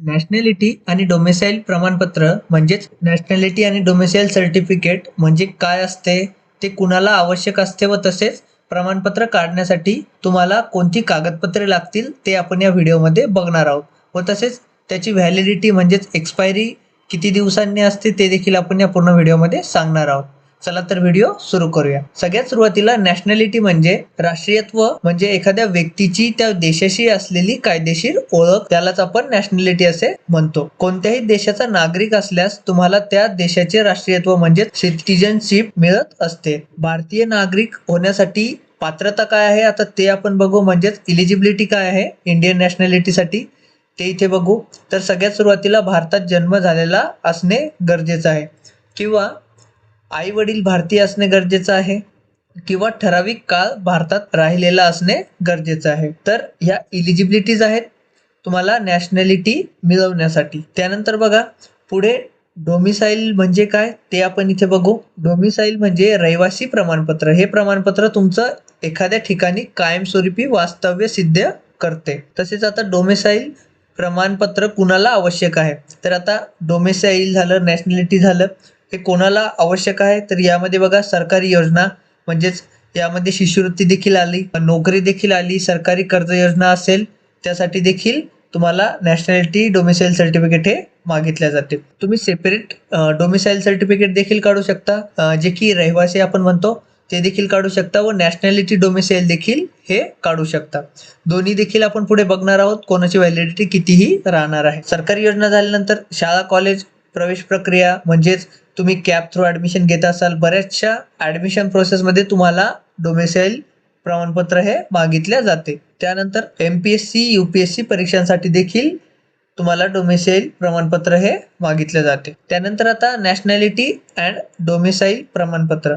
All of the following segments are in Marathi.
नॅशनॅलिटी आणि डोमेसाईल प्रमाणपत्र म्हणजेच नॅशनॅलिटी आणि डोमेसाईल सर्टिफिकेट म्हणजे काय असते? ते कुणाला आवश्यक असते व तसेच प्रमाणपत्र काढण्यासाठी तुम्हाला कोणती कागदपत्रे लागतील ते आपण या व्हिडिओमध्ये बघणार आहोत. व तसेच त्याची व्हॅलिडिटी म्हणजेच एक्सपायरी किती दिवसांनी असते ते देखील आपण या पूर्ण व्हिडिओमध्ये सांगणार आहोत. चला तर व्हिडिओ सुरू करूया. सगळ्यात सुरुवातीला नॅशनॅलिटी म्हणजे राष्ट्रीयत्व म्हणजे एखाद्या व्यक्तीची त्या देशाशी असलेली कायदेशीर ओळख त्यालाच आपण नॅशनॅलिटी असे म्हणतो. कोणत्याही देशाचा नागरिक असल्यास तुम्हाला त्या देशाचे राष्ट्रीयत्व म्हणजे सिटिझनशिप मिळत असते. भारतीय नागरिक होण्यासाठी पात्रता काय आहे? आता ते आपण बघू. म्हणजेच इलिजिबिलिटी काय आहे? इंडियन नॅशनॅलिटीसाठी ते इथे बघू. तर सगळ्यात सुरुवातीला भारतात जन्म झालेला असणे गरजेचं आहे. किंवा आई वडील भारतीय असणे गरजेचं आहे किंवा ठराविक काळ भारतात राहिलेला असणे गरजेचं आहे. तर ह्या इलिजिबिलिटीज आहेत तुम्हाला नॅशनॅलिटी मिळवण्यासाठी. त्यानंतर बघा पुढे डोमिसाईल म्हणजे काय ते आपण इथे बघू. डोमिसाईल म्हणजे रहिवासी प्रमाणपत्र. हे प्रमाणपत्र तुमचं एखाद्या ठिकाणी कायमस्वरूपी वास्तव्य सिद्ध करते. तसेच आता डोमिसाईल प्रमाणपत्र कुणाला आवश्यक आहे? तर आता डोमेसाईल झालं नॅशनॅलिटी झालं. हे कोणाला आवश्यक आहे? तर यामध्ये बघा सरकारी योजना म्हणजेच यामध्ये शिष्यवृत्ती देखील आली नोकरी देखील आली सरकारी कर्ज योजना असेल त्यासाठी देखील तुम्हाला नॅशनॅलिटी डोमिसाईल सर्टिफिकेट हे मागितल्या जाते तुम्ही सेपरेट डोमिसाईल सर्टिफिकेट देखील काढू शकता. जे की रहिवासी आपण म्हणतो ते देखील काढू शकता व नॅशनॅलिटी डोमिसाईल देखील हे काढू शकता. दोन्ही देखील आपण पुढे बघणार आहोत कोणाची व्हॅलिडिटी कितीही राहणार आहे. सरकारी योजना झाल्यानंतर शाळा कॉलेज प्रवेश प्रक्रिया म्हणजेच तुम्ही कॅप थ्रू ॲडमिशन घेत असाल बऱ्याचशा ॲडमिशन प्रोसेसमध्ये तुम्हाला डोमेसाईल प्रमाणपत्र हे मागितले जाते. त्यानंतर M P S C U P S C परीक्षांसाठी देखील तुम्हाला डोमेसाईल प्रमाणपत्र हे मागितले जाते. त्यानंतर आता नॅशनॅलिटी अँड डोमेसाईल प्रमाणपत्र.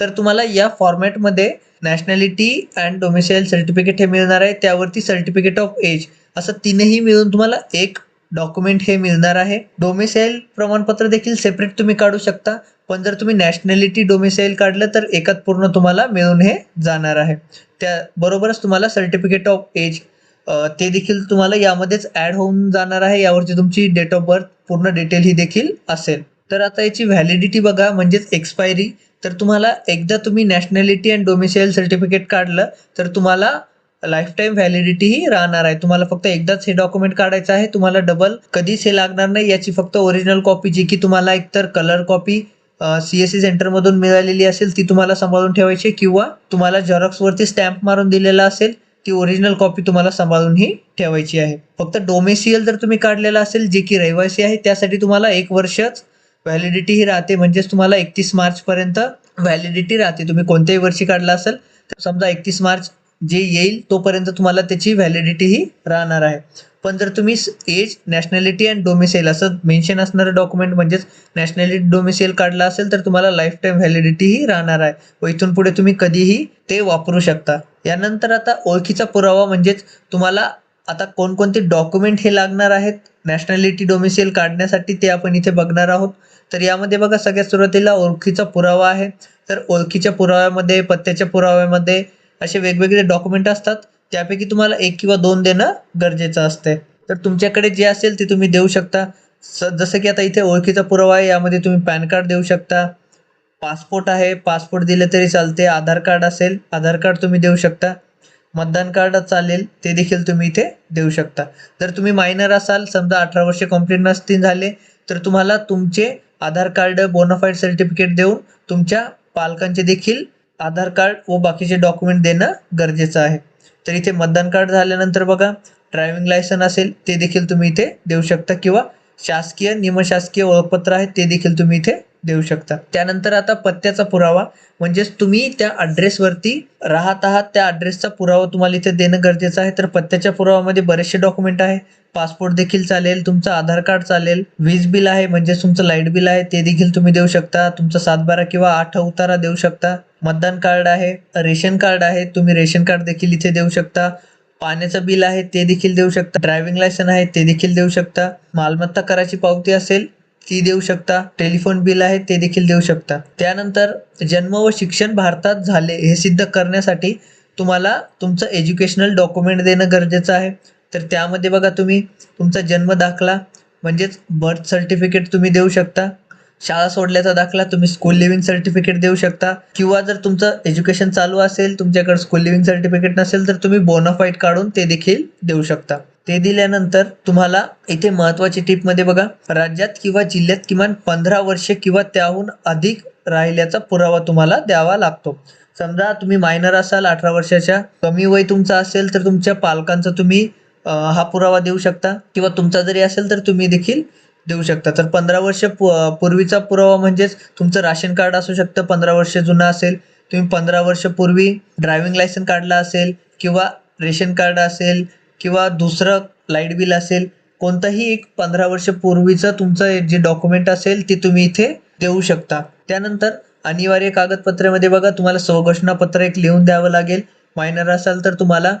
तर तुम्हाला या फॉर्मॅटमध्ये नॅशनॅलिटी अँड डोमेसाईल सर्टिफिकेट हे मिळणार आहे. त्यावरती सर्टिफिकेट ऑफ एज असं तीनही मिळून तुम्हाला एक डॉक्युमेंट हे मिळणार आहे. डोमिसाईल प्रमाणपत्र देखील सेपरेट तुम्ही काढू शकता. पण जर तुम्ही नॅशनॅलिटी डोमिसाईल काढलं तर एकात पूर्ण तुम्हाला मिळून हे जाणार आहे. त्याबरोबरच तुम्हाला सर्टिफिकेट ऑफ एज ते देखील तुम्हाला यामध्येच ॲड होऊन जाणार आहे. यावरची तुमची डेट ऑफ बर्थ पूर्ण डिटेल ही देखील असेल. तर आता याची व्हॅलिडिटी बघा म्हणजेच एक्सपायरी तर तुम्हाला एकदा तुम्ही नॅशनॅलिटी अँड डोमिसाईल सर्टिफिकेट काढलं तर तुम्हाला लाईफ टाईम व्हॅलिडिटी ही राहणार आहे. तुम्हाला फक्त एकदाच हे डॉक्युमेंट काढायचं आहे. तुम्हाला डबल कधीच हे लागणार नाही. याची फक्त ओरिजिनल कॉपी जी की तुम्हाला एकतर colour copy C S C सेंटरमधून मिळालेली असेल ती तुम्हाला सांभाळून ठेवायची आहे. किंवा तुम्हाला झेरॉक्सवरती स्टॅम्प मारून दिलेला असेल ती ओरिजिनल कॉपी तुम्हाला सांभाळूनही ठेवायची आहे. फक्त डोमेसियल जर तुम्ही काढलेला असेल जे की रहिवासी आहे त्यासाठी तुम्हाला एक वर्षच व्हॅलिडिटी ही राहते. म्हणजेच तुम्हाला एकतीस मार्चपर्यंत व्हॅलिडिटी राहते. तुम्ही कोणत्याही वर्षी काढला असेल तर समजा एकतीस मार्च जे येईल तोपर्यंत तुम्हाला त्याची व्हॅलिडिटी ही राहणार आहे. पण जर तुम्ही एज नॅशनॅलिटी अँड डोमिसाईल असं मेन्शन असणारं डॉक्युमेंट म्हणजेच नॅशनॅलिटी डोमिसाईल काढला असेल तर तुम्हाला लाईफ टाईम व्हॅलिडिटी ही राहणार आहे. व इथून पुढे तुम्ही कधीही ते वापरू शकता. यानंतर आता ओळखीचा पुरावा म्हणजेच तुम्हाला आता कोणकोणते डॉक्युमेंट हे लागणार आहेत? नॅशनॅलिटी डोमिसाईल काढण्यासाठी ते आपण इथे बघणार आहोत. तर यामध्ये बघा सगळ्यात सुरुवातीला ओळखीचा पुरावा आहे. तर ओळखीच्या पुराव्यामध्ये पत्त्याच्या पुराव्यामध्ये असे वेगवेगळे डॉक्युमेंट असतात त्यापैकी तुम्हाला एक किंवा दोन देणं गरजेचं असते तर तुमच्याकडे जे असेल ते तुम्ही देऊ शकता. स जसं की आता इथे ओळखीचा पुरावा आहे यामध्ये तुम्ही पॅन कार्ड देऊ शकता. पासपोर्ट आहे पासपोर्ट दिले तरी चालते आधार कार्ड असेल आधार कार्ड तुम्ही देऊ शकता. मतदान कार्ड चालेल ते देखील तुम्ही इथे देऊ शकता. जर तुम्ही मायनर असाल समजा अठरा वर्षे कंप्लीट नसतील झाले तर तुम्हाला तुमचे आधार कार्ड बोनाफाईड सर्टिफिकेट देऊन तुमच्या पालकांचे देखील आधार कार्ड व बाकीचे डॉक्युमेंट देणं गरजेचं आहे. तर इथे मतदान कार्ड झाल्यानंतर बघा ड्रायव्हिंग लायसन असेल ते देखील तुम्ही इथे देऊ शकता किंवा शासकीय निमशासकीय ओळखपत्र आहे ते देखील तुम्ही इथे देऊ शकता. त्यानंतर आता पत्त्याचा पुरावा म्हणजेच तुम्ही त्या ॲड्रेसवरती राहत आहात त्या ॲड्रेसचा पुरावा तुम्हाला इथे देणं गरजेचं आहे. तर पत्त्याच्या पुराव्यामध्ये बरेचसे डॉक्युमेंट आहे. पासपोर्ट देखील चालेल तुमचं आधार कार्ड चालेल वीज बिल आहे म्हणजेच तुमचं लाइट बिल आहे ते देखील तुम्ही देऊ शकता. तुमचा सातबारा किंवा आठ उतारा देऊ शकता. मतदान कार्ड आहे रेशन कार्ड आहे तुम्ही रेशन कार्ड देखील इथे देऊ शकता. पाण्याचं बिल आहे ते देखील देऊ शकता. ड्रायव्हिंग लायसन आहे ते देखील देऊ शकता. मालमत्ता कराची पावती असेल ती देऊ शकता. टेलिफोन बिल आहे ते देखील देऊ शकता. त्यानंतर जन्म व शिक्षण भारतात झाले हे सिद्ध करण्यासाठी तुम्हाला तुमचं एज्युकेशनल डॉक्युमेंट देणं गरजेचं आहे. तर त्यामध्ये बघा तुम्ही तुमचा जन्म दाखला म्हणजेच बर्थ सर्टिफिकेट तुम्ही देऊ शकता. शाळा सोडल्याचा दाखला तुम्ही स्कूल लिव्हिंग सर्टिफिकेट देऊ शकता. किंवा जर तुमचं एज्युकेशन चालू असेल तुमच्याकडे स्कूल लिव्हिंग सर्टिफिकेट नसेल तर तुम्ही बोनाफाईट काढून ते देखील देऊ शकता. ते दिल्यानंतर तुम्हाला इथे महत्वाची टीपमध्ये बघा राज्यात किंवा जिल्ह्यात किमान पंधरा वर्षे किंवा त्याहून अधिक राहिल्याचा पुरावा तुम्हाला द्यावा लागतो. समजा तुम्ही मायनर असाल अठरा वर्षाच्या कमी वय तुमचा असेल तर तुमच्या पालकांचा तुम्ही हा पुरावा देऊ शकता किंवा तुमचा जरी असेल तर तुम्ही देखील देऊ शकता. तर पंधरा वर्ष पु पूर्वीचा पुरावा म्हणजेच तुमचं राशन कार्ड असू शकतं पंधरा वर्ष जुनं असेल तुम्ही पंधरा वर्ष पूर्वी ड्रायव्हिंग लायसन काढला असेल किंवा रेशन कार्ड असेल किंवा दुसरं लाइट बिल असेल कोणताही एक पंधरा वर्षपूर्वीचं तुमचं जे डॉक्युमेंट असेल ते तुम्ही इथे देऊ शकता. त्यानंतर अनिवार्य कागदपत्रामध्ये बघा तुम्हाला स्वघोषणापत्र एक लिहून द्यावं लागेल. मायनर असाल तर तुम्हाला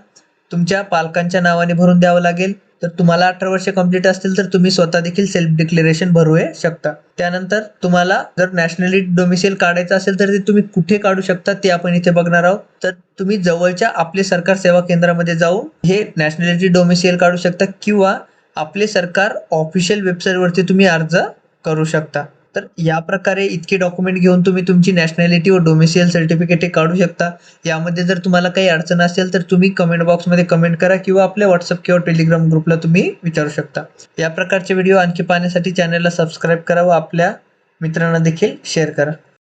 तुमच्या पालकांच्या नावाने भरून द्यावं लागेल. तर तुम्हाला अठरा वर्ष कंप्लीट असतील तर तुम्ही स्वतः देखील सेल्फ डिक्लेरेशन भरू शकता. त्यानंतर तुम्हाला जर नॅशनॅलिटी डोमिसाईल काढायचं असेल तर ते तुम्ही कुठे काढू शकता ते आपण इथे बघणार आहोत. तर तुम्ही जवळच्या आपले सरकार सेवा केंद्रामध्ये जाऊन हे नॅशनॅलिटी डोमिसाईल काढू शकता किंवा आपले सरकार ऑफिशियल वेबसाईटवरती तुम्ही अर्ज करू शकता. तर या प्रकारे इतके डॉक्युमेंट घेऊन तुम्ही तुमची नॅशनॅलिटी व डोमिसियल सर्टिफिकेट हे काढू शकता. यामध्ये जर तुम्हाला काही अडचण असेल तर तुम्ही कमेंट बॉक्समध्ये कमेंट करा किंवा आपल्या व्हॉट्सअप किंवा टेलिग्राम ग्रुपला तुम्ही विचारू शकता. या प्रकारचे व्हिडिओ आणखी पाहण्यासाठी चॅनलला सबस्क्राईब करा व आपल्या मित्रांना देखील शेअर करा.